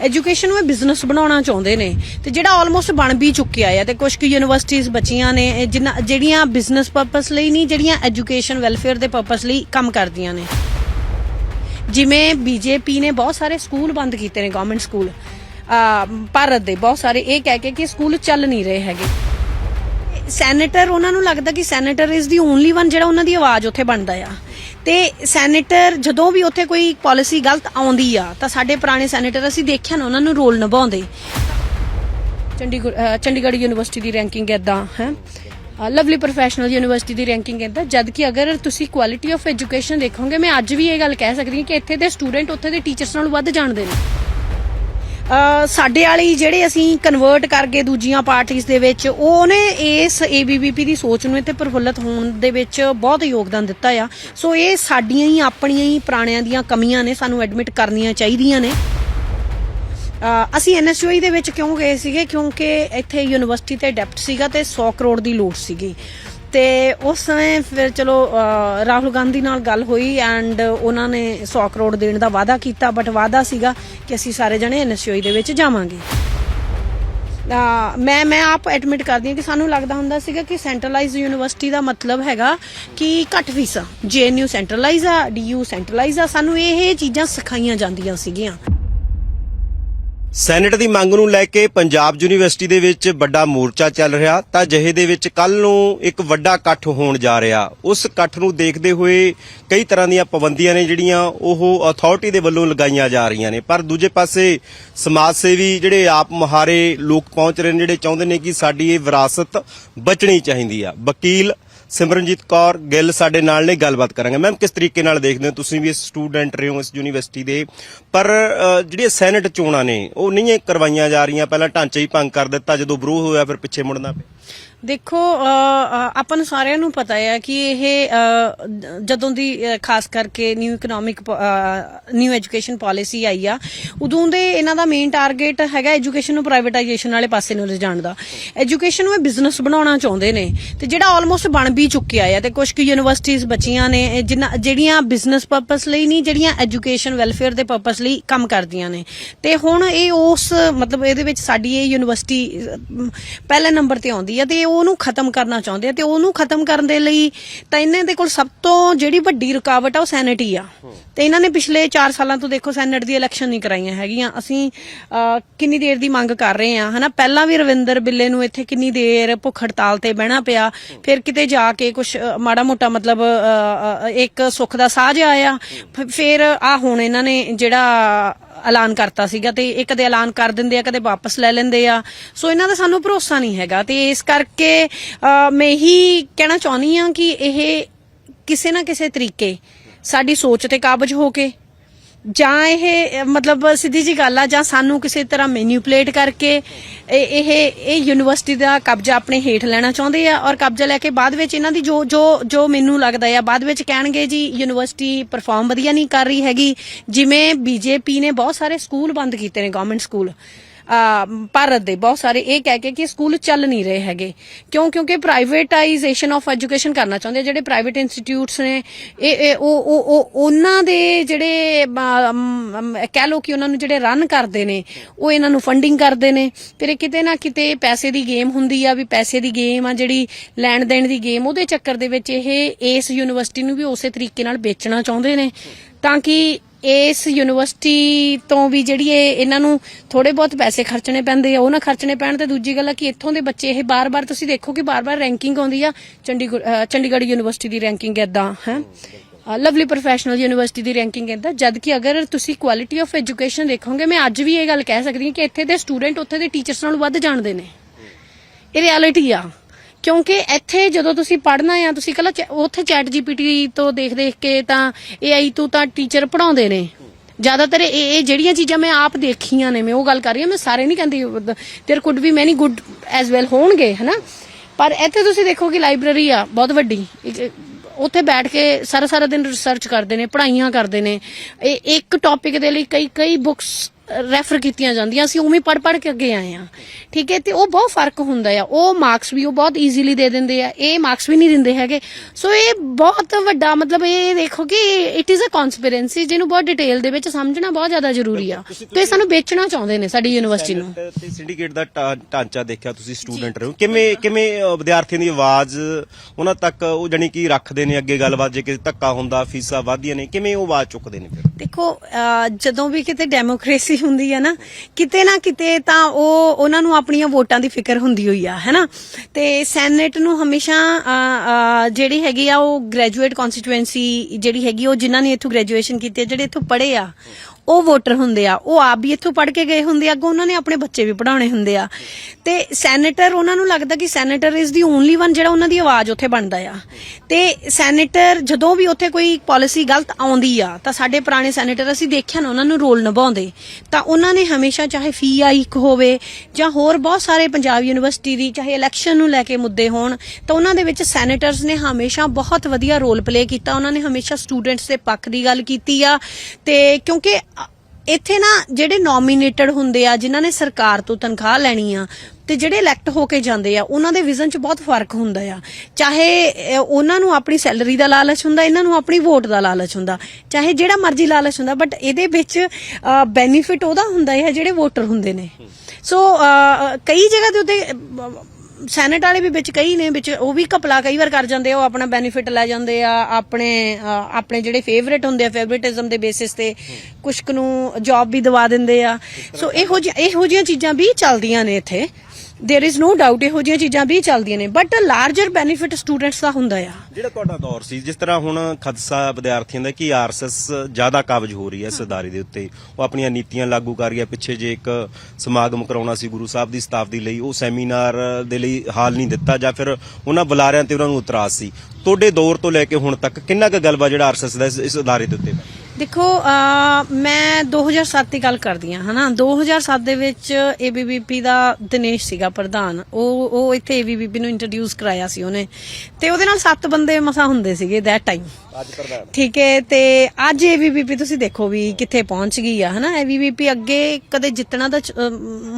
Education ਨੂੰ business ਬਣਾਉਣਾ ਚਾਹੁੰਦੇ ਨੇ। ਤੇ ਜਿਹੜਾ ਆਲਮੋਸਟ ਬਣ ਵੀ ਚੁੱਕਿਆ ਆ ਤੇ ਕੁਝ ਕੁ ਯੂਨੀਵਰਸਿਟੀਆਂ ਬਚੀਆਂ ਨੇ ਜਿਨ੍ਹਾਂ- ਜਿਹੜੀਆਂ ਬਿਜ਼ਨਸ ਪਰਪਸ ਲਈ ਨਹੀਂ, ਜਿਹੜੀਆਂ ਐਜੂਕੇਸ਼ਨ ਵੈਲਫੇਅਰ ਦੇ ਪਰਪਸ ਲਈ ਕੰਮ ਕਰਦੀਆਂ ਨੇ। ਜਿਵੇਂ ਬੀਜੇਪੀ ਨੇ ਬਹੁਤ ਸਾਰੇ ਸਕੂਲ ਬੰਦ ਕੀਤੇ ਨੇ ਗਵਰਨਮੈਂਟ ਸਕੂਲ ਭਾਰਤ ਦੇ ਬਹੁਤ ਸਾਰੇ, ਇਹ ਕਹਿ ਕੇ ਕਿ ਸਕੂਲ ਚੱਲ ਨਹੀਂ ਰਹੇ ਹੈਗੇ। ਸੈਨੇਟਰ ਉਹਨਾਂ ਨੂੰ ਲੱਗਦਾ ਕਿ senator is the only one ਜਿਹੜਾ ਉਹਨਾਂ ਦੀ ਆਵਾਜ਼ ਉੱਥੇ ਬਣਦਾ ਆ। ਤੇ ਸੈਨੇਟਰ, ਜਦੋਂ ਵੀ ਉੱਥੇ ਕੋਈ ਪਾਲਿਸੀ ਗਲਤ ਆਉਂਦੀ ਆ, ਤਾਂ ਸਾਡੇ ਪੁਰਾਣੇ ਸੈਨੇਟਰ ਅਸੀਂ ਦੇਖਿਆ ਨਾ, ਉਹਨਾਂ ਨੂੰ ਰੋਲ ਨਿਭਾਉਂਦੇ। ਚੰਡੀਗੜ੍ਹ ਅਹ ਚੰਡੀਗੜ੍ਹ ਯੂਨੀਵਰਸਿਟੀ ਦੀ ਰੈਂਕਿੰਗ ਇਦਾਂ ਹੈ? ਲਵਲੀ ਪ੍ਰੋਫੈਸ਼ਨਲ ਯੂਨੀਵਰਸਿਟੀ ਦੀ ਰੈਂਕਿੰਗ ਇਦਾਂ ਜਦ ਕਿ ਅਗਰ ਤੁਸੀਂ ਕੁਆਲਿਟੀ ਆਫ ਐਜੂਕੇਸ਼ਨ ਦੇਖੋਗੇ, ਮੈਂ ਅੱਜ ਵੀ ਇਹ ਗੱਲ ਕਹਿ ਸਕਦੀ ਹਾਂ ਕਿ ਇੱਥੇ ਦੇ ਸਟੂਡੈਂਟ ਉੱਥੇ ਦੇ ਟੀਚਰਸ ਨਾਲੋਂ ਵੱਧ ਜਾਣਦੇ ਨੇ। ਸਾਡੇ ਵਾਲੀ ਜਿਹੜੇ ਅਸੀਂ ਕਨਵਰਟ ਕਰ ਗਏ ਦੂਜੀਆਂ ਪਾਰਟੀਆਂ ਦੇ ਵਿੱਚ ਉਹਨੇ ਇਸ ABVP ਦੀ ਸੋਚ ਨੂੰ ਇੱਥੇ ਪ੍ਰਫੁੱਲਤ ਹੋਣ ਦੇ ਵਿੱਚ ਬਹੁਤ ਯੋਗਦਾਨ ਦਿੱਤਾ ਆ। ਸੋ ਇਹ ਸਾਡੀਆਂ ਹੀ ਆਪਣੀਆਂ ਹੀ ਪੁਰਾਣਿਆਂ ਦੀਆਂ ਕਮੀਆਂ ਨੇ ਸਾਨੂੰ ਐਡਮਿਟ ਕਰਨੀਆਂ ਚਾਹੀਦੀਆਂ ਨੇ। ਅ, ਅਸੀਂ ਐਨਐਸਯੂਆਈ ਦੇ ਵਿੱਚ ਕਿਉਂ ਗਏ ਸੀਗੇ? ਕਿਉਂਕਿ ਇੱਥੇ ਯੂਨੀਵਰਸਿਟੀ ਤੇ ਡੈਪਟ ਸੀਗਾ ਤੇ 100 ਕਰੋੜ ਦੀ ਲੋੜ ਸੀਗੀ। ਤੇ ਉਸ ਸਮੇਂ ਫਿਰ ਚਲੋ ਰਾਹੁਲ ਗਾਂਧੀ ਨਾਲ ਗੱਲ ਹੋਈ ਐਂਡ ਉਹਨਾਂ ਨੇ 100 ਕਰੋੜ ਦੇਣ ਦਾ ਵਾਅਦਾ ਕੀਤਾ ਬਟ ਵਾਅਦਾ ਸੀਗਾ ਕਿ ਅਸੀਂ ਸਾਰੇ ਜਣੇ ਐਨਐਸਯੂਆਈ ਦੇ ਵਿੱਚ ਜਾਵਾਂਗੇ। ਮੈਂ ਮੈਂ ਆਪ ਐਡਮਿਟ ਕਰਦੀ ਹਾਂ ਕਿ ਸਾਨੂੰ ਲੱਗਦਾ ਹੁੰਦਾ ਸੀਗਾ ਕਿ ਸੈਂਟਰਲਾਈਜ਼ ਯੂਨੀਵਰਸਿਟੀ ਦਾ ਮਤਲਬ ਹੈਗਾ ਕਿ ਘੱਟ ਫੀਸਾਂ ਜੇਐਨਯੂ ਸੈਂਟਰਲਾਈਜ਼ ਆ ਡੀਯੂ ਸੈਂਟਰਲਾਈਜ਼ ਆ, ਸਾਨੂੰ ਇਹ ਚੀਜ਼ਾਂ ਸਿਖਾਈਆਂ ਜਾਂਦੀਆਂ ਸੀਗੀਆਂ। ਸੈਨੇਟ ਦੀ ਮੰਗ ਨੂੰ ਲੈ ਕੇ ਪੰਜਾਬ ਯੂਨੀਵਰਸਿਟੀ ਦੇ ਵਿੱਚ ਵੱਡਾ ਮੋਰਚਾ ਚੱਲ ਰਿਹਾ, ਤਾਂ ਜਿਹੇ ਦੇ ਵਿੱਚ ਕੱਲ ਨੂੰ ਇੱਕ ਵੱਡਾ ਇਕੱਠ ਹੋਣ ਜਾ ਰਿਹਾ। ਉਸ ਇਕੱਠ ਨੂੰ ਦੇਖਦੇ ਹੋਏ ਕਈ ਤਰ੍ਹਾਂ ਦੀਆਂ ਪਾਬੰਦੀਆਂ ਨੇ ਜਿਹੜੀਆਂ ਉਹ ਅਥਾਰਟੀ ਦੇ ਵੱਲੋਂ ਲਗਾਈਆਂ ਜਾ ਰਹੀਆਂ ਨੇ। ਪਰ ਦੂਜੇ ਪਾਸੇ ਸਮਾਜ ਸੇਵੀ ਜਿਹੜੇ ਆਪ ਮੁਹਾਰੇ ਲੋਕ ਪਹੁੰਚ ਰਹੇ ਨੇ, ਜਿਹੜੇ ਚਾਹੁੰਦੇ ਨੇ ਕਿ ਸਾਡੀ ਇਹ ਵਿਰਾਸਤ ਬਚਣੀ ਚਾਹੀਦੀ ਆ। ਵਕੀਲ ਸਿਮਰਨਜੀਤ ਕੌਰ ਗਿੱਲ ਸਾਡੇ ਨਾਲ ਨੇ, ਗੱਲਬਾਤ ਕਰਾਂਗੇ। ਮੈਮ ਕਿਸ ਤਰੀਕੇ ਨਾਲ ਦੇਖਦੇ ਹੋ ਤੁਸੀਂ ਵੀ ਸਟੂਡੈਂਟ ਰਹੇ ਹੋ ਇਸ ਯੂਨੀਵਰਸਿਟੀ ਦੇ? ਪਰ ਜਿਹੜੀਆਂ ਸੈਨੇਟ ਚੋਣਾਂ ਨੇ, ਉਹ ਨਹੀਂ ਕਰਵਾਈਆਂ ਜਾ ਰਹੀਆਂ। ਪਹਿਲਾਂ ਢਾਂਚਾ ਹੀ ਭੰਗ ਕਰ ਦਿੱਤਾ, ਜਦੋਂ ਬਰੂਹ ਹੋਇਆ, ਫਿਰ ਪਿੱਛੇ ਮੁੜਨਾ ਪਿਆ। ਦੇਖੋ ਆਪਾਂ ਨੂੰ ਸਾਰਿਆਂ ਨੂੰ ਪਤਾ ਹੈ ਕਿ ਇਹ ਜਦੋਂ ਦੀ ਖਾਸ ਕਰਕੇ new economic new education policy ਆਈ ਆ, ਉਦੋਂ ਦੇ ਇਹਨਾਂ ਦਾ ਮੇਨ ਟਾਰਗੇਟ ਹੈਗਾ ਐਜੂਕੇਸ਼ਨ ਨੂੰ ਪ੍ਰਾਈਵੇਟਾਈਜੇਸ਼ਨ ਵਾਲੇ ਪਾਸੇ ਨੂੰ ਲਿਜਾਣ ਦਾ। ਐਜੂਕੇਸ਼ਨ ਨੂੰ ਇਹ ਬਿਜ਼ਨਸ ਬਣਾਉਣਾ ਚਾਹੁੰਦੇ ਨੇ ਤੇ ਜਿਹੜਾ ਆਲਮੋਸਟ ਬਣ ਵੀ ਚੁੱਕਿਆ ਆ ਤੇ ਕੁਝ ਕੁ ਯੂਨੀਵਰਸਿਟੀਆਂ ਬਚੀਆਂ ਨੇ ਜਿਨ੍ਹਾਂ- ਜਿਹੜੀਆਂ ਬਿਜ਼ਨਸ ਪਰਪਸ ਲਈ ਨਹੀਂ, ਜਿਹੜੀਆਂ ਐਜੂਕੇਸ਼ਨ ਵੈਲਫੇਅਰ ਦੇ ਪਰਪਸ ਲਈ ਕੰਮ ਕਰਦੀਆਂ ਨੇ। ਤੇ ਹੁਣ ਇਹ ਉਸ, ਮਤਲਬ ਇਹਦੇ ਵਿੱਚ ਸਾਡੀ ਇਹ ਯੂਨੀਵਰਸਿਟੀ ਪਹਿਲੇ ਨੰਬਰ ਤੇ ਆਉਂਦੀ ਆ ਤੇ ਉਹਨੂੰ ਖਤਮ ਕਰਨਾ ਚਾਹੁੰਦੇ ਆ ਤੇ ਉਹਨੂੰ ਖਤਮ ਕਰਨ ਦੇ ਲਈ ਤਾਂ ਇਹਨਾਂ ਦੇ ਕੋਲ ਸਭ ਤੋਂ ਜਿਹੜੀ ਵੱਡੀ ਰੁਕਾਵਟ ਆ ਉਹ ਸੈਨੇਟ ਆ। ਤੇ ਇਹਨਾਂ ਨੇ ਪਿਛਲੇ 4 ਸਾਲਾਂ ਤੋਂ ਦੇਖੋ ਸੈਨੇਟ ਦੀ ਇਲੈਕਸ਼ਨ ਨਹੀਂ ਕਰਾਈਆਂ ਹੈਗੀਆਂ। ਅਸੀਂ ਕਿੰਨੀ ਦੇਰ ਦੀ ਮੰਗ ਕਰ ਰਹੇ ਆ, ਹਨਾ? ਪਹਿਲਾਂ ਵੀ ਰਵਿੰਦਰ ਬਿੱਲੇ ਨੂੰ ਇੱਥੇ ਕਿੰਨੀ ਦੇਰ ਭੁੱਖ ਹੜਤਾਲ ਤੇ ਬਹਿਣਾ ਪਿਆ। ਫਿਰ ਕਿਤੇ ਜਾ ਕੇ ਕੁਝ ਮਾੜਾ ਮੋਟਾ ਮਤਲਬ ਇੱਕ ਸੁੱਖ ਦਾ ਸਾਹ ਜਿਹਾ ਆਇਆ। ਫ- ਫਿਰ ਆ ਹੁਣ ਇਹਨਾਂ ਨੇ ਜਿਹੜਾ ਐਲਾਨ ਕਰਤਾ ਸੀਗਾ ਤੇ ਇਹ ਕਦੇ ਐਲਾਨ ਕਰ ਦਿੰਦੇ ਆ, ਕਦੇ ਵਾਪਸ ਲੈ ਲੈਂਦੇ ਆ। ਸੋ ਇਹਨਾਂ ਦਾ ਸਾਨੂੰ ਭਰੋਸਾ ਨਹੀਂ ਹੈਗਾ ਤੇ ਇਸ ਕਰਕੇ ਮੈਂ ਇਹੀ ਕਹਿਣਾ ਚਾਹੁੰਦੀ ਆ ਕਿ ਇਹ ਕਿਸੇ ਨਾ ਕਿਸੇ ਤਰੀਕੇ ਸਾਡੀ ਸੋਚ ਤੇ ਕਾਬਜ ਹੋ ਕੇ ਜਾਂ ਇਹ, ਮਤਲਬ ਸਿੱਧੀ ਜੀ ਗੱਲ ਆ, ਜਾਂ ਸਾਨੂੰ ਕਿਸੇ ਤਰ੍ਹਾਂ ਮੈਨੀਪੂਲੇਟ ਕਰਕੇ ਇਹ ਇਹ ਯੂਨੀਵਰਸਿਟੀ ਦਾ ਕਬਜ਼ਾ ਆਪਣੇ ਹੇਠ ਲੈਣਾ ਚਾਹੁੰਦੇ ਆ ਔਰ ਕਬਜ਼ਾ ਲੈ ਕੇ ਬਾਅਦ ਵਿੱਚ ਇਹਨਾਂ ਦੀ ਜੋ ਜੋ ਜੋ ਮੈਨੂੰ ਲੱਗਦਾ ਆ, ਬਾਅਦ ਵਿੱਚ ਕਹਿਣਗੇ ਜੀ ਯੂਨੀਵਰਸਿਟੀ ਪਰਫਾਰਮ ਵਧੀਆ ਨਹੀਂ ਕਰ ਰਹੀ ਹੈਗੀ, ਜਿਵੇਂ ਬੀਜੇਪੀ ਨੇ ਬਹੁਤ ਸਾਰੇ ਸਕੂਲ ਬੰਦ ਕੀਤੇ ਨੇ ਗਵਰਨਮੈਂਟ ਸਕੂਲ ਭਾਰਤ ਦੇ ਬਹੁਤ ਸਾਰੇ ਇਹ ਕਹਿ ਕੇ ਕਿ ਸਕੂਲ ਚੱਲ ਨਹੀਂ ਰਹੇ ਹੈਗੇ। ਕਿਉਂ? ਕਿਉਂਕਿ ਪ੍ਰਾਈਵੇਟਾਈਜੇਸ਼ਨ ਆਫ ਐਜੂਕੇਸ਼ਨ ਕਰਨਾ ਚਾਹੁੰਦੇ ਜਿਹੜੇ ਪ੍ਰਾਈਵੇਟ ਇੰਸਟੀਟਿਊਟਸ ਨੇ, ਇਹ ਉਹ ਉਹ ਉਹਨਾਂ ਦੇ ਜਿਹੜੇ ਕਹਿ ਲੋ ਕਿ ਉਹਨਾਂ ਨੂੰ ਜਿਹੜੇ ਰਨ ਕਰਦੇ ਨੇ, ਉਹ ਇਹਨਾਂ ਨੂੰ ਫੰਡਿੰਗ ਕਰਦੇ ਨੇ। ਫਿਰ ਇਹ ਕਿਤੇ ਨਾ ਕਿਤੇ ਪੈਸੇ ਦੀ ਗੇਮ ਹੁੰਦੀ ਆ, ਵੀ ਪੈਸੇ ਦੀ ਗੇਮ ਆ, ਜਿਹੜੀ ਲੈਣ ਦੇਣ ਦੀ ਗੇਮ ਉਹਦੇ ਚੱਕਰ ਦੇ ਵਿੱਚ ਇਹ ਇਸ ਯੂਨੀਵਰਸਿਟੀ ਨੂੰ ਵੀ ਉਸੇ ਤਰੀਕੇ ਨਾਲ ਵੇਚਣਾ ਚਾਹੁੰਦੇ ਨੇ। ਤਾਂ ਕਿ ਇਸ ਯੂਨੀਵਰਸਿਟੀ ਤੋਂ ਵੀ ਜਿਹੜੀ ਇਹ ਇਹਨਾਂ ਨੂੰ ਥੋੜੇ ਬਹੁਤ ਪੈਸੇ ਖਰਚਣੇ ਪੈਂਦੇ ਆ, ਉਹ ਨਾ ਖਰਚਣੇ ਪੈਣ ਤੇ ਦੂਜੀ ਗੱਲ ਆ ਕਿ ਇੱਥੋਂ ਦੇ ਬੱਚੇ ਇਹ ਬਾਰ-ਬਾਰ ਤੁਸੀਂ ਦੇਖੋ ਕਿ ਬਾਰ-ਬਾਰ ਰੈਂਕਿੰਗ ਆਉਂਦੀ ਆ, ਚੰਡੀਗੜ੍ਹ ਚੰਡੀਗੜ੍ਹ ਯੂਨੀਵਰਸਿਟੀ ਦੀ ਰੈਂਕਿੰਗ ਇਦਾਂ ਹੈ? ਲਵਲੀ ਪ੍ਰੋਫੈਸ਼ਨਲ ਯੂਨੀਵਰਸਿਟੀ ਦੀ ਰੈਂਕਿੰਗ ਇਦਾਂ ਜਦ ਕਿ ਅਗਰ ਤੁਸੀਂ ਕੁਆਲਿਟੀ ਆਫ ਐਜੂਕੇਸ਼ਨ ਦੇਖੋਗੇ, ਮੈਂ ਅੱਜ ਵੀ ਇਹ ਗੱਲ ਕਹਿ ਸਕਦੀ ਹਾਂ ਕਿ ਇੱਥੇ ਦੇ ਸਟੂਡੈਂਟ ਉੱਥੇ ਦੇ ਟੀਚਰਸ ਨਾਲੋਂ ਵੱਧ ਜਾਣਦੇ ਨੇ। ਇਹ ਰਿਐਲਿਟੀ ਆ। ਕਿਉਂਕਿ ਇੱਥੇ ਜਦੋਂ ਤੁਸੀਂ ਪੜ੍ਹਨਾ ਆ ਤੁਸੀਂ ਕੱਲਾ ਉੱਥੇ ਚੈਟ ਜੀਪੀਟੀ ਤੋਂ ਦੇਖ ਦੇਖ ਕੇ ਤਾਂ AI ਤੋਂ ਤਾਂ ਟੀਚਰ ਪੜਾਉਂਦੇ ਨੇ ਜ਼ਿਆਦਾਤਰ ਇਹ ਇਹ ਜਿਹੜੀਆਂ ਚੀਜ਼ਾਂ ਮੈਂ ਆਪ ਦੇਖੀਆਂ ਨੇ ਮੈਂ ਉਹ ਗੱਲ ਕਰ ਰਹੀ ਹਾਂ ਮੈਂ ਸਾਰੇ ਨਹੀਂ ਕਹਿੰਦੀ there could be many good as well ਹੋਣਗੇ ਹਨਾ ਪਰ ਇੱਥੇ ਤੁਸੀਂ ਦੇਖੋ ਕਿ ਲਾਇਬ੍ਰੇਰੀ ਆ ਬਹੁਤ ਵੱਡੀ ਇੱਕ- ਉੱਥੇ ਬੈਠ ਕੇ ਸਾਰਾ ਸਾਰਾ ਦਿਨ ਰਿਸਰਚ ਕਰਦੇ ਨੇ ਪੜ੍ਹਾਈਆਂ ਕਰਦੇ ਨੇ ਇਹ ਇੱਕ ਟੌਪਿਕ ਦੇ ਲਈ ਕਈ ਕਈ ਬੁੱਕਸ ਰੈਫਰ ਕੀਤੀਆਂ ਜਾਂਦੀਆਂ ਅਸੀਂ ਉਵੇਂ ਪੜ ਪੜ ਕੇ ਅੱਗੇ ਆਏ ਆ ਠੀਕ ਹੈ? ਤੇ ਉਹ ਬਹੁਤ ਫ਼ਰਕ ਹੁੰਦਾ ਆ। ਉਹ ਮਾਰਕਸ ਵੀ ਉਹ ਬਹੁਤ ਈਜ਼ੀਲੀ ਦੇ ਦਿੰਦੇ ਆ। ਇਹ ਮਾਰਕਸ ਵੀ ਨਹੀਂ ਦਿੰਦੇ ਹੈਗੇ। ਸੋ ਇਹ ਬਹੁਤ ਵੱਡਾ ਮਤਲਬ ਇਹ ਦੇਖੋ ਕਿ ਇਟ ਇਜ਼ ਅ ਕਨਸਪੀਰੈਂਸੀ ਜਿਹਨੂੰ ਬਹੁਤ ਡਿਟੇਲ ਦੇ ਵਿੱਚ ਸਮਝਣਾ ਬਹੁਤ ਜ਼ਿਆਦਾ ਜ਼ਰੂਰੀ ਆ। ਤੇ ਸਾਨੂੰ ਵੇਚਣਾ ਚਾਹੁੰਦੇ ਨੇ ਸਾਡੀ ਯੂਨੀਵਰਸਿਟੀ ਨੂੰ। ਤੇ ਸਿੰਡੀਕੇਟ ਦਾ ਢਾਂਚਾ ਦੇਖਿਆ ਤੁਸੀਂ ਸਟੂਡੈਂਟ ਰਹੇ। ਹੋ ਕਿਵੇਂ ਕਿਵੇਂ ਵਿਦਿਆਰਥੀਆਂ ਦੀ ਆਵਾਜ਼ ਉਹਨਾਂ ਤੱਕ ਉਹ ਜਾਨੀ ਕਿ ਰੱਖਦੇ ਨੇ ਅੱਗੇ ਗੱਲਬਾਤ ਜੇ ਕਿ ਧੱਕਾ ਹੁੰਦਾ ਫੀਸਾਂ ਵਧਦੀਆਂ ਨੇ ਕਿਵੇਂ ਉਹ ਆਵਾਜ਼ ਚੁੱਕਦੇ ਨੇ ਫਿਰ? ਦੇਖੋ ਜਦੋਂ ਵੀ ਕਿਤੇ ਡੈਮੋਕ੍ਰੇਸੀ ਹੁੰਦੀ ਹੈ ਨਾ, ਕਿਤੇ ਨਾ ਕਿਤੇ ਤਾਂ ਉਹ ਉਹਨਾਂ ਨੂੰ ਆਪਣੀਆਂ ਵੋਟਾਂ ਦੀ ਫਿਕਰ ਹੁੰਦੀ ਹੋਈ ਆ ਹੈਨਾ ਤੇ ਸੈਨੇਟ ਨੂੰ ਹਮੇਸ਼ਾ ਜਿਹੜੀ ਹੈਗੀ ਆ ਉਹ ਗ੍ਰੈਜੂਏਟ ਕਨਸਟੀਟੂਐਂਸੀ ਜਿਹੜੀ ਹੈਗੀ ਉਹ ਜਿਨ੍ਹਾਂ ਨੇ ਇੱਥੋਂ ਗ੍ਰੈਜੂਏਸ਼ਨ ਕੀਤੀ ਹੈ ਜਿਹੜੇ ਇੱਥੋਂ ਪੜ੍ਹੇ ਆ ਉਹ ਵੋਟਰ ਹੁੰਦੇ ਆ, ਉਹ ਆਪ ਵੀ ਇੱਥੋਂ ਪੜ੍ਹ ਕੇ ਗਏ ਹੁੰਦੇ ਆ, ਅੱਗੋਂ ਉਹਨਾਂ ਨੇ ਆਪਣੇ ਬੱਚੇ ਵੀ ਪੜਾਉਣੇ ਹੁੰਦੇ ਆ। ਤੇ ਸੈਨੇਟਰ, ਉਹਨਾਂ ਨੂੰ ਲੱਗਦਾ ਕਿ senator is the only one ਜਿਹੜਾ ਉਹਨਾਂ ਦੀ ਆਵਾਜ਼ ਉੱਥੇ ਬਣਦਾ ਆ। ਤੇ ਸੈਨੇਟਰ ਜਦੋਂ ਵੀ ਉੱਥੇ ਕੋਈ ਪਾਲਿਸੀ ਗਲਤ ਆਉਂਦੀ ਆ, ਤਾਂ ਸਾਡੇ ਪੁਰਾਣੇ ਸੈਨੇਟਰ ਅਸੀਂ ਦੇਖਿਆ ਨਾ, ਉਹਨਾਂ ਨੂੰ ਰੋਲ ਨਿਭਾਉਂਦੇ। ਤਾਂ ਉਹਨਾਂ ਨੇ ਹਮੇਸ਼ਾ ਚਾਹੇ ਫੀ ਆਈਕ ਹੋਵੇ, ਜਾਂ ਹੋਰ ਬਹੁਤ ਸਾਰੇ ਪੰਜਾਬ ਯੂਨੀਵਰਸਿਟੀ ਦੀ, ਚਾਹੇ ਇਲੈਕਸ਼ਨ ਨੂੰ ਲੈ ਕੇ ਮੁੱਦੇ ਹੋਣ, ਤਾਂ ਉਹਨਾਂ ਦੇ ਵਿੱਚ ਸੈਨੇਟਰਸ ਨੇ ਹਮੇਸ਼ਾ ਬਹੁਤ ਵਧੀਆ ਰੋਲ ਪਲੇ ਕੀਤਾ। ਉਹਨਾਂ ਨੇ ਹਮੇਸ਼ਾ ਸਟੂਡੈਂਟਸ ਦੇ ਪੱਖ ਦੀ ਗੱਲ ਕੀਤੀ ਆ। ਤੇ ਕਿਉਂਕਿ ਇੱਥੇ ਨਾ ਜਿਹੜੇ ਨੋਮੀਨੇਟਡ ਹੁੰਦੇ ਆ ਜਿਨ੍ਹਾਂ ਨੇ ਸਰਕਾਰ ਤੋਂ ਤਨਖਾਹ ਲੈਣੀ ਆ ਤੇ ਜਿਹੜੇ ਇਲੈਕਟ ਹੋ ਕੇ ਜਾਂਦੇ ਆ ਉਹਨਾਂ ਦੇ ਵਿਜ਼ਨ 'ਚ ਬਹੁਤ ਫ਼ਰਕ ਹੁੰਦਾ ਆ। ਚਾਹੇ ਉਹਨਾਂ ਨੂੰ ਆਪਣੀ ਸੈਲਰੀ ਦਾ ਲਾਲਚ ਹੁੰਦਾ ਇਹਨਾਂ ਨੂੰ ਆਪਣੀ ਵੋਟ ਦਾ ਲਾਲਚ ਹੁੰਦਾ ਚਾਹੇ ਜਿਹੜਾ ਮਰਜ਼ੀ ਲਾਲਚ ਹੁੰਦਾ ਬਟ ਇਹਦੇ ਵਿੱਚ ਬੈਨੀਫਿਟ ਉਹਦਾ ਹੁੰਦਾ ਹੈ ਜਿਹੜੇ ਵੋਟਰ ਹੁੰਦੇ ਨੇ। ਸੋ ਕਈ ਜਗ੍ਹਾ ਦੇ ਉੱਤੇ ਸੈਨੇਟ ਵਾਲੇ ਵੀ ਵਿੱਚ ਕਈ ਨੇ ਵਿੱਚ ਉਹ ਵੀ ਕਪਲਾ ਕਈ ਵਾਰ ਕਰ ਜਾਂਦੇ ਆ ਉਹ ਆਪਣਾ ਬੈਨੀਫਿਟ ਲੈ ਜਾਂਦੇ ਆ ਆਪਣੇ ਆਪਣੇ ਜਿਹੜੇ ਫੇਵਰੇਟ ਹੁੰਦੇ ਆ ਫੇਵਰੇਟਿਜ਼ਮ ਦੇ ਬੇਸਿਸ ਤੇ ਕੁਝ ਕੁ ਨੂੰ ਜੌਬ ਵੀ ਦਵਾ ਦਿੰਦੇ ਆ। ਸੋ ਇਹੋ ਜਿਹੀ ਇਹੋ ਜਿਹੀਆਂ ਚੀਜ਼ਾਂ ਵੀ ਚੱਲਦੀਆਂ ਨੇ ਇੱਥੇ। देयर इज नो ਡਾਊਟ ਇਹੋ ਜਿਹੀਆਂ ਚੀਜ਼ਾਂ ਵੀ ਚੱਲਦੀਆਂ ਨੇ ਬਟ ਲਾਰਜਰ ਬੈਨੀਫਿਟ ਸਟੂਡੈਂਟਸ ਦਾ ਹੁੰਦਾ ਆ ਜਿਹੜਾ ਤੁਹਾਡਾ ਦੌਰ ਸੀ ਜਿਸ ਤਰ੍ਹਾਂ ਹੁਣ ਖਦਸਾ ਵਿਦਿਆਰਥੀਆਂ ਦਾ ਕਿ ਆਰਐਸਐਸ ਜ਼ਿਆਦਾ ਕਾਬਜ ਹੋ ਰਹੀ ਹੈ ਇਸ ਅਦਾਰੇ ਦੇ ਉੱਤੇ ਉਹ ਆਪਣੀਆਂ ਨੀਤੀਆਂ ਲਾਗੂ ਕਰ ਰਹੀ ਹੈ ਪਿੱਛੇ ਜੇ ਇੱਕ ਸਮਾਗਮ ਕਰਾਉਣਾ ਸੀ ਗੁਰੂ ਸਾਹਿਬ ਦੀ ਸਤਾਬਦੀ ਲਈ ਉਹ ਸੈਮੀਨਾਰ ਦੇ ਲਈ ਹਾਲ ਨਹੀਂ ਦਿੱਤਾ ਜਾਂ ਫਿਰ ਉਹਨਾਂ ਬੁਲਾਰਿਆਂ ਤੇ ਉਹਨਾਂ ਨੂੰ ਇਤਰਾਜ਼ ਸੀ ਤੁਹਾਡੇ ਦੌਰ ਤੋਂ ਲੈ ਕੇ ਹੁਣ ਤੱਕ ਕਿੰਨਾ ਕੁ ਗਲਬਾ ਜਿਹੜਾ ਆਰਐਸਐਸ ਦਾ ਇਸ- ਇਸ ਅਦਾਰੇ ਦੇ ਉੱਤੇ ਹੈ? ਦੇਖੋ ਅਹ, ਮੈਂ 2007 ਦੀ ਗੱਲ ਕਰਦੀ ਆ ਹਨਾ? 2007 ਦੇ ਵਿੱਚ ਏਬੀਵੀਪੀ ਦਾ ਦਿਨੇਸ਼ ਸੀਗਾ ਪ੍ਰਧਾਨ। ਉਹ ਉਹ ਇੱਥੇ ਏਬੀਵੀਪੀ ਨੂੰ ਇੰਟਰੋਡਿਊਸ ਕਰਾਇਆ ਸੀ ਉਹਨੇ। ਤੇ ਉਹਦੇ ਨਾਲ ਸੱਤ ਬੰਦੇ ਮਸਾ ਹੁੰਦੇ ਸੀਗੇ ਦੈਟ ਟਾਈਮ ਅੱਜ ਪ੍ਰਧਾਨ। ਠੀਕ ਹੈ, ਤੇ ਅੱਜ ਏਬੀਵੀਪੀ ਤੁਸੀਂ ਦੇਖੋ ਵੀ ਕਿੱਥੇ ਪਹੁੰਚ ਗਈ ਆ, ਹਨਾ? ਏਬੀਵੀਪੀ ਅੱਗੇ ਕਦੇ ਜਿੱਤਣਾ ਦਾ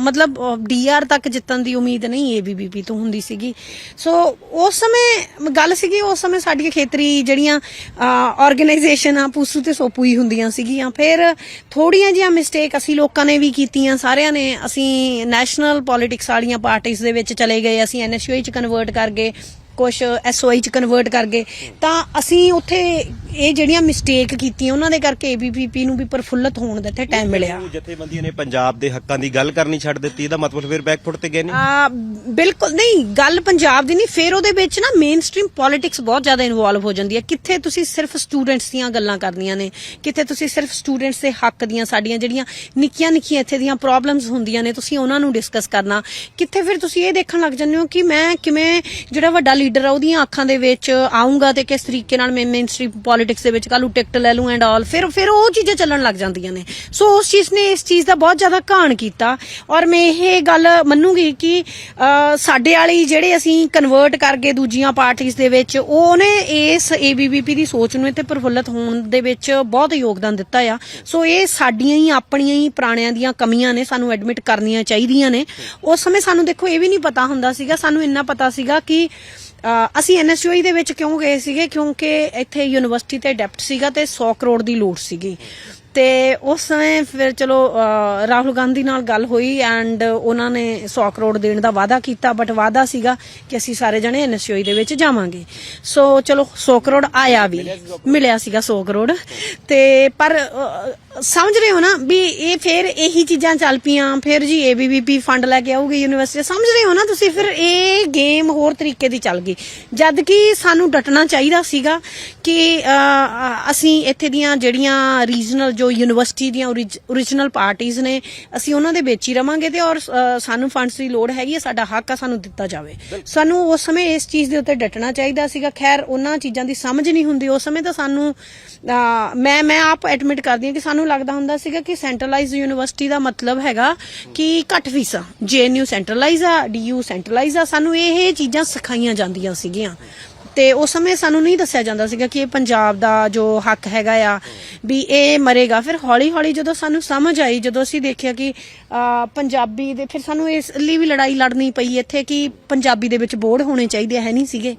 ਮਤਲਬ ਡੀਆਰ ਤੱਕ ਜਿੱਤਣ ਦੀ ਉਮੀਦ ਨਹੀਂ ਏਬੀਵੀਪੀ ਤੋਂ ਹੁੰਦੀ ਸੀਗੀ। ਸੋ ਉਸ ਸਮੇਂ, ਗੱਲ ਸੀਗੀ ਉਸ ਸਮੇਂ ਸਾਡੀਆਂ ਖੇਤਰੀ ਜਿਹੜੀਆਂ ਆਰਗੇਨਾਈਜੇਸ਼ਨ ਆ, ਪੂਸੂ ਤੇ ਸੋਪੂ ਹੀ ਹੁੰਦੀਆਂ ਸੀਗੀਆਂ। ਫਿਰ ਥੋੜੀਆਂ ਜਿਹੀਆਂ ਮਿਸਟੇਕ ਅਸੀਂ ਲੋਕਾਂ ਨੇ ਵੀ ਕੀਤੀਆਂ, ਸਾਰਿਆਂ ਨੇ ਅਸੀਂ ਨੈਸ਼ਨਲ ਪੋਲਿਟਿਕਸ ਵਾਲੀਆਂ ਪਾਰਟੀਆਂ ਦੇ ਵਿੱਚ ਚਲੇ ਗਏ, ਅਸੀਂ ਐਨਐਸਯੂਆਈ ਚ ਕਨਵਰਟ ਕਰ ਗਏ। ਕੁਝ ਐਸਓਆਈ ਚ ਕਨਵਰਟ ਕਰ ਗਏ। ਤਾਂ ਅਸੀਂ ਉੱਥੇ ਇਹ ਜਿਹੜੀਆਂ ਮਿਸਟੇਕ ਕੀਤੀਆਂ ਉਹਨਾਂ ਦੇ ਕਰਕੇ ਏਬੀਪੀਪੀ ਨੂੰ ਵੀ ਪ੍ਰਫੁੱਲਤ ਹੋਣ ਦਾ ਇੱਥੇ ਟਾਈਮ ਮਿਲਿਆ। ਜਥੇਬੰਦੀਆਂ ਨੇ ਪੰਜਾਬ ਦੇ ਹੱਕਾਂ ਦੀ ਗੱਲ ਕਰਨੀ ਛੱਡ ਦਿੱਤੀ ਇਹਦਾ ਮਤਲਬ ਫਿਰ ਬੈਕਫੁੱਟ ਤੇ ਗਏ ਨੇ ਆ ਬਿਲਕੁਲ ਨਹੀਂ ਗੱਲ ਪੰਜਾਬ ਦੀ ਨਹੀਂ ਫਿਰ ਉਹਦੇ ਵਿੱਚ ਨਾ ਮੇਨ ਸਟ੍ਰੀਮ ਪੋਲਿਟਿਕਸ ਬਹੁਤ ਜ਼ਿਆਦਾ ਇਨਵੋਲਵ ਹੋ ਜਾਂਦੀ ਹੈ। ਕਿੱਥੇ ਤੁਸੀਂ ਸਿਰਫ ਸਟੂਡੈਂਟਸ ਦੀਆਂ ਗੱਲਾਂ ਕਰਨੀਆਂ ਨੇ ਕਿੱਥੇ ਤੁਸੀਂ ਸਿਰਫ ਸਟੂਡੈਂਟਸ ਦੇ ਹੱਕ ਦੀਆਂ ਸਾਡੀਆਂ ਜਿਹੜੀਆਂ ਨਿੱਕੀਆਂ ਨਿੱਕੀਆਂ ਇੱਥੇ ਦੀਆਂ ਪ੍ਰੋਬਲਮਸ ਹੁੰਦੀਆਂ ਨੇ ਤੁਸੀਂ ਉਹਨਾਂ ਨੂੰ ਡਿਸਕਸ ਕਰਨਾ। ਕਿੱਥੇ ਫਿਰ ਤੁਸੀਂ ਇਹ ਦੇਖਣ ਲੱਗ ਜਾਂਦੇ ਹੋ ਕਿ ਮੈਂ ਕਿਵੇਂ ਜਿਹੜਾ ਵੱਡਾ ਲੀਡਰ ਆ, ਉਹਦੀਆਂ ਅੱਖਾਂ ਦੇ ਵਿੱਚ ਆਉਂਗਾ ਤੇ ਕਿਸ ਤਰੀਕੇ ਨਾਲ ਮੈਂ ਮੇਨ ਪੋਲਿਟਿਕਸ ਦੇ ਵਿੱਚ ਕੱਲੂ ਟਿਕਟ ਲੈ ਲੂੰ ਐਂਡ ਆਲ ਫਿਰ ਫਿਰ ਉਹ ਚੀਜ਼ਾਂ ਚੱਲਣ ਲੱਗ ਜਾਂਦੀਆਂ ਨੇ। ਸੋ ਉਸ ਚੀਜ਼ ਨੇ, ਇਸ ਚੀਜ਼ ਦਾ ਬਹੁਤ ਜ਼ਿਆਦਾ ਘਾਣ ਕੀਤਾ। ਔਰ ਮੈਂ ਇਹ ਗੱਲ ਮੰਨੂਗੀ ਕਿ ਸਾਡੇ ਵਾਲੀ ਜਿਹੜੇ ਅਸੀਂ ਕਨਵਰਟ ਕਰ ਗਏ ਦੂਜੀਆਂ ਪਾਰਟੀਆਂ ਦੇ ਵਿੱਚ, ਉਹਨੇ ਇਸ ਏਬੀਵੀਪੀ ਦੀ ਸੋਚ ਨੂੰ ਇੱਥੇ ਪ੍ਰਫੁੱਲਤ ਹੋਣ ਦੇ ਵਿੱਚ ਬਹੁਤ ਯੋਗਦਾਨ ਦਿੱਤਾ ਆ। ਸੋ ਇਹ ਸਾਡੀਆਂ ਹੀ, ਆਪਣੀਆਂ ਹੀ ਪੁਰਾਣਿਆਂ ਦੀਆਂ ਕਮੀਆਂ ਨੇ, ਸਾਨੂੰ ਐਡਮਿਟ ਕਰਨੀਆਂ ਚਾਹੀਦੀਆਂ ਨੇ। ਉਸ ਸਮੇਂ ਸਾਨੂੰ ਦੇਖੋ, ਇਹ ਵੀ ਨਹੀਂ ਪਤਾ ਹੁੰਦਾ ਸੀਗਾ, ਸਾਨੂੰ ਇੰਨਾ ਪਤਾ ਸੀਗਾ ਕਿ ਅਸੀਂ ਐਨਐਸਯੂਆਈ ਦੇ ਵਿੱਚ ਕਿਉਂ ਗਏ ਸੀਗੇ? ਕਿਉਂਕਿ ਇੱਥੇ ਯੂਨੀਵਰਸਿਟੀ ਤੇ ਡੈਪਟ ਸੀਗਾ ਤੇ 100 ਕਰੋੜ ਦੀ ਲੋੜ ਸੀਗੀ। ਤੇ ਉਸ ਸਮੇਂ ਫਿਰ ਚਲੋ ਰਾਹੁਲ ਗਾਂਧੀ ਨਾਲ ਗੱਲ ਹੋਈ ਐਂਡ ਉਹਨਾਂ ਨੇ 100 ਕਰੋੜ ਦੇਣ ਦਾ ਵਾਅਦਾ ਕੀਤਾ ਬਟ ਵਾਅਦਾ ਸੀਗਾ ਕਿ ਅਸੀਂ ਸਾਰੇ ਜਣੇ ਐਨਐਸਯੂਆਈ ਦੇ ਵਿੱਚ ਜਾਵਾਂਗੇ। ਸੋ ਚਲੋ 100 ਕਰੋੜ ਆਇਆ ਵੀ। ਮਿਲਿਆ ਸੀਗਾ 100 ਕਰੋੜ। ਤੇ ਪਰ ਸਮਝ ਰਹੇ ਹੋ ਨਾ ਵੀ ਇਹ ਫਿਰ ਇਹੀ ਚੀਜ਼ਾਂ ਚੱਲ ਪਈਆਂ ਫਿਰ ਜੀ ਏਬੀਵੀਪੀ ਫੰਡ ਲੈ ਕੇ ਆਊਗੀ ਯੂਨੀਵਰਸਿਟੀ ਸਮਝ ਰਹੇ ਹੋ ਨਾ ਤੁਸੀਂ ਫਿਰ ਇਹ ਗੇਮ ਹੋਰ ਤਰੀਕੇ ਦੀ ਚੱਲ ਗਈ। ਜਦ ਕਿ ਸਾਨੂੰ ਡਟਣਾ ਚਾਹੀਦਾ ਸੀਗਾ ਕਿ ਅਸੀਂ ਇੱਥੇ ਦੀਆਂ ਜਿਹੜੀਆਂ ਰੀਜਨਲ ਜੋ ਯੂਨੀਵਰਸਿਟੀ ਦੀਆਂ ਓਰੀਜਨਲ ਪਾਰਟੀਆਂ ਨੇ ਅਸੀਂ ਉਹਨਾਂ ਦੇ ਵਿੱਚ ਹੀ ਰਵਾਂਗੇ ਤੇ ਔਰ ਸਾਨੂੰ ਫੰਡਸ ਦੀ ਲੋੜ ਹੈਗੀ ਹੈ ਸਾਡਾ ਹੱਕ ਆ ਸਾਨੂੰ ਦਿੱਤਾ ਜਾਵੇ। ਸਾਨੂੰ ਉਸ ਸਮੇਂ ਇਸ ਚੀਜ਼ ਦੇ ਉੱਤੇ ਡਟਣਾ ਚਾਹੀਦਾ ਸੀਗਾ। ਖੈਰ ਉਹਨਾਂ ਚੀਜ਼ਾਂ ਦੀ ਸਮਝ ਨਹੀਂ ਹੁੰਦੀ। ਉਸ ਸਮੇਂ ਤਾਂ ਸਾਨੂੰ ਮੈਂ ਮੈਂ ਆਪ ਐਡਮਿਟ ਕਰਦੀ ਹਾਂ ਕਿ ਸਾਨੂੰ ਲੱਗਦਾ ਹੁੰਦਾ ਸੀਗਾ ਕਿ ਸੈਂਟਰਲਾਈਜ਼ ਯੂਨੀਵਰਸਿਟੀ ਦਾ ਮਤਲਬ ਹੈਗਾ ਕਿ ਘੱਟ ਫੀਸਾਂ ਜੇਐਨਯੂ ਸੈਂਟਰਲਾਈਜ਼ ਆ ਡੀਯੂ ਸੈਂਟਰਲਾਈਜ਼ ਆ, ਸਾਨੂੰ ਇਹ ਚੀਜ਼ਾਂ ਸਿਖਾਈਆਂ ਜਾਂਦੀਆਂ ਸੀਗੀਆਂ। ਤੇ ਉਸ ਸਮੇਂ ਸਾਨੂੰ ਨਹੀਂ ਦੱਸਿਆ ਜਾਂਦਾ ਸੀਗਾ ਕਿ ਇਹ ਪੰਜਾਬ ਦਾ ਜੋ ਹੱਕ ਹੈਗਾ ਆ ਵੀ ਇਹ ਮਰੇਗਾ। ਫਿਰ ਹੌਲੀ ਹੌਲੀ ਜਦੋਂ ਸਾਨੂੰ ਸਮਝ ਆਈ ਜਦੋਂ ਅਸੀਂ ਦੇਖਿਆ ਕਿ ਅਹ, ਪੰਜਾਬੀ ਦੇ ਫਿਰ ਸਾਨੂੰ ਇਸ ਲਈ ਵੀ ਲੜਾਈ ਲੜਨੀ ਪਈ ਇੱਥੇ ਕਿ ਪੰਜਾਬੀ ਦੇ ਵਿੱਚ ਬੋਰਡ ਹੋਣੇ ਚਾਹੀਦੇ ਹੈ ਨਹੀਂ ਸੀਗੇ।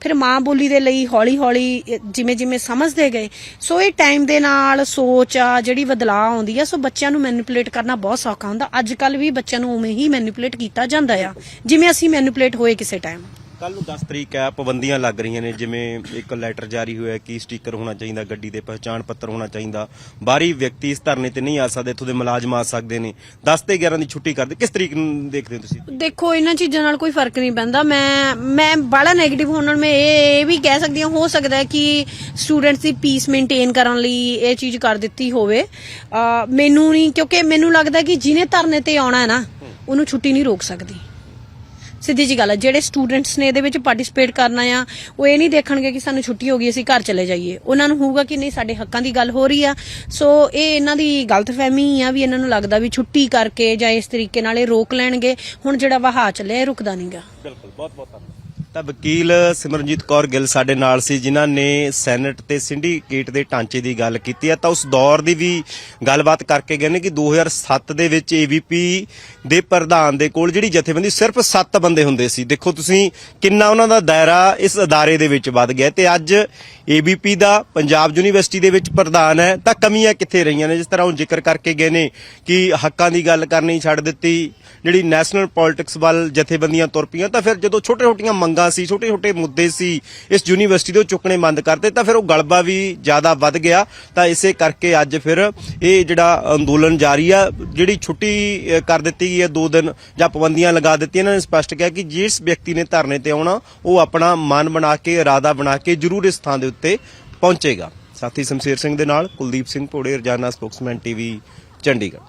ਫਿਰ ਮਾਂ ਬੋਲੀ ਦੇ ਲਈ ਹੌਲੀ ਹੌਲੀ ਜਿਵੇਂ ਜਿਵੇਂ ਸਮਝਦੇ ਗਏ। ਸੋ ਇਹ ਟਾਈਮ ਦੇ ਨਾਲ ਸੋਚ ਆ ਜਿਹੜੀ ਬਦਲਾਅ ਆਉਂਦੀ ਆ ਸੋ ਬੱਚਿਆਂ ਨੂੰ ਮੈਨੀਪੂਲੇਟ ਕਰਨਾ ਬਹੁਤ ਸੌਖਾ ਹੁੰਦਾ। ਅੱਜ ਕੱਲ ਵੀ ਬੱਚਿਆਂ ਨੂੰ ਉਵੇਂ ਹੀ ਮੈਨੀਪੂਲੇਟ ਕੀਤਾ ਜਾਂਦਾ ਆ ਜਿਵੇਂ ਅਸੀਂ ਮੈਨੀਪੂਲੇਟ ਹੋਏ ਕਿਸੇ ਟਾਈਮ ਕੱਲ ਨੂੰ 10 ਤਰੀਕ ਹੈ, ਪਾਬੰਦੀਆਂ ਲੱਗ ਰਹੀਆਂ ਨੇ, ਜਿਵੇਂ ਇੱਕ ਲੈਟਰ ਜਾਰੀ ਹੋਇਆ ਕਿ ਸਟicker ਹੋਣਾ ਚਾਹੀਦਾ, ਗੱਡੀ ਦੇ ਪਹਿਚਾਣ ਪੱਤਰ ਹੋਣਾ ਚਾਹੀਦਾ। ਬਾਹਰੀ ਵਿਅਕਤੀ ਇਸ ਧਰਨੇ ਤੇ ਨਹੀਂ ਆ ਸਕਦੇ, ਇੱਥੋਂ ਦੇ ਮੁਲਾਜ਼ਮ ਆ ਸਕਦੇ ਨੇ। 10 ਤੇ 11 ਦੀ ਛੁੱਟੀ ਕਰਦੇ, ਕਿਸ ਤਰੀਕ ਨੂੰ ਦੇਖਦੇ ਹੋ ਤੁਸੀਂ? ਦੇਖੋ, ਇਹਨਾਂ ਚੀਜ਼ਾਂ ਨਾਲ ਕੋਈ ਫ਼ਰਕ ਨਹੀਂ ਪੈਂਦਾ। ਮੈਂ ਮੈਂ ਬੜਾ 네ਗੇਟਿਵ ਹੋਣ ਨਾਲ ਮੈਂ ਇਹ ਇਹ ਵੀ ਕਹਿ ਸਕਦੀ ਹਾਂ, ਹੋ ਸਕਦਾ ਹੈ ਕਿ ਸਟੂਡੈਂਟਸ ਦੀ ਪੀਸ ਮੇਨਟੇਨ ਕਰਨ ਲਈ ਇਹ ਚੀਜ਼ ਕਰ ਦਿੱਤੀ ਹੋਵੇ। ਅਹ, ਮੈਨੂੰ ਨਹੀਂ, ਕਿਉਂਕਿ ਮੈਨੂੰ ਲੱਗਦਾ ਕਿ ਜਿਹਨੇ ਧਰਨੇ ਤੇ ਆਉਣਾ ਹੈ ਨਾ, ਉਹਨੂੰ ਛੁੱਟੀ ਨਹੀਂ ਰੋਕ ਸਕਦੀ। ਸਿੱਧੀ ਜੀ ਗੱਲ ਹੈ ਜਿਹੜੇ ਸਟੂਡੈਂਟਸ ਨੇ ਇਹਦੇ ਵਿੱਚ ਪਾਰਟਿਸਿਪੇਟ ਕਰਨਾ ਆ, ਉਹ ਇਹ ਨਹੀਂ ਦੇਖਣਗੇ ਕਿ ਸਾਨੂੰ ਛੁੱਟੀ ਹੋ ਗਈ, ਅਸੀਂ ਘਰ ਚਲੇ ਜਾਈਏ। ਉਹਨਾਂ ਨੂੰ ਹੋਊਗਾ ਕਿ ਨਹੀਂ, ਸਾਡੇ ਹੱਕਾਂ ਦੀ ਗੱਲ ਹੋ ਰਹੀ ਆ। ਸੋ ਇਹ ਇਹਨਾਂ ਦੀ ਗਲਤਫਹਿਮੀ ਆ ਵੀ ਇਹਨਾਂ ਨੂੰ ਲੱਗਦਾ ਵੀ ਛੁੱਟੀ ਕਰਕੇ ਜਾਂ ਇਸ ਤਰੀਕੇ ਨਾਲ ਇਹ ਰੋਕ ਲੈਣਗੇ। ਹੁਣ ਜਿਹੜਾ ਵਹਾਅ ਚੱਲਿਆ, ਇਹ ਰੁਕਦਾ ਨਹੀਂਗਾ ਬਿਲਕੁਲ ਬਹੁਤ ਬਹੁਤ ਧੰਨਵਾਦ। ਤਾਂ ਵਕੀਲ ਸਿਮਰਨਜੀਤ ਕੌਰ ਗਿੱਲ ਸਾਡੇ ਨਾਲ ਸੀ, ਜਿਨ੍ਹਾਂ ਨੇ ਸੈਨੇਟ ਤੇ ਸਿੰਡੀਕੇਟ ਦੇ ਢਾਂਚੇ ਦੀ ਗੱਲ ਕੀਤੀ ਹੈ। ਤਾਂ ਉਸ ਦੌਰ ਦੀ ਵੀ ਗੱਲਬਾਤ ਕਰਕੇ ਗਏ ਨੇ ਕਿ 2007 ਦੇ ਵਿੱਚ ਏਵੀਪੀ ਦੇ ਪ੍ਰਧਾਨ ਦੇ ਕੋਲ ਜਿਹੜੀ ਜਥੇਬੰਦੀ ਸਿਰਫ 7 ਬੰਦੇ ਹੁੰਦੇ ਸੀ। ਦੇਖੋ ਤੁਸੀਂ ਕਿੰਨਾ ਉਹਨਾਂ ਦਾ ਦਾਇਰਾ ਇਸ ਅਦਾਰੇ ਦੇ ਵਿੱਚ ਵੱਧ ਗਿਆ ਤੇ ਅੱਜ ਏਬੀਪੀ ਦਾ ਪੰਜਾਬ ਯੂਨੀਵਰਸਿਟੀ ਦੇ ਵਿੱਚ ਪ੍ਰਧਾਨ ਹੈ। ਤਾਂ ਕਮੀਆਂ ਕਿੱਥੇ ਰਹੀਆਂ ਨੇ? ਜਿਸ ਤਰ੍ਹਾਂ ਉਹ ਜ਼ਿਕਰ ਕਰਕੇ ਗਏ ਨੇ ਕਿ ਹੱਕਾਂ ਦੀ ਗੱਲ ਕਰਨੀ ਛੱਡ ਦਿੱਤੀ, ਜਿਹੜੀ ਨੈਸ਼ਨਲ ਪੋਲਿਟਿਕਸ ਵੱਲ ਜਥੇਬੰਦੀਆਂ ਤੁਰ ਪਈਆਂ, ਤਾਂ ਫਿਰ ਜਦੋਂ ਛੋਟੇ-ਛੋਟੀਆਂ ਮੰਗਾਂ ਸੀ, ਛੋਟੇ-ਛੋਟੇ ਮੁੱਦੇ ਸੀ, ਇਸ ਯੂਨੀਵਰਸਿਟੀ ਦੇ ਚੁੱਕਣੇ ਬੰਦ ਕਰਦੇ ਤਾਂ ਫਿਰ ਉਹ ਗਲਬਾ ਵੀ ਜ਼ਿਆਦਾ ਵੱਧ ਗਿਆ। ਤਾਂ ਇਸੇ ਕਰਕੇ ਅੱਜ ਫਿਰ ਇਹ ਜਿਹੜਾ ਅੰਦੋਲਨ ਜਾਰੀ ਆ, ਜਿਹੜੀ ਛੁੱਟੀ ਕਰ ਦਿੱਤੀ ਗਈ ਹੈ 2 ਦਿਨ, ਜਾਂ ਪਾਬੰਦੀਆਂ ਲਗਾ ਦਿੱਤੀਆਂ, ਇਹਨਾਂ ਨੇ ਸਪਸ਼ਟ ਕਿਹਾ ਕਿ ਜਿਸ ਵਿਅਕਤੀ ਨੇ ਧਰਨੇ ਤੇ ਆਉਣਾ, ਉਹ ਆਪਣਾ ਮਨ ਬਣਾ ਕੇ, ਇਰਾਦਾ ਬਣਾ ਕੇ ਜ਼ਰੂਰ ਇਸ ਥਾਂ ਦੇ ਉੱਤੇ ਪਹੁੰਚੇਗਾ। ਸਾਥੀ ਸ਼ਮਸ਼ੇਰ ਸਿੰਘ ਦੇ ਨਾਲ ਕੁਲਦੀਪ ਸਿੰਘ ਭੋੜੇ ਰਜਾਨਾ ਸਪੋਕਸਮੈਨ ਟੀਵੀ ਚੰਡੀਗੜ੍ਹ।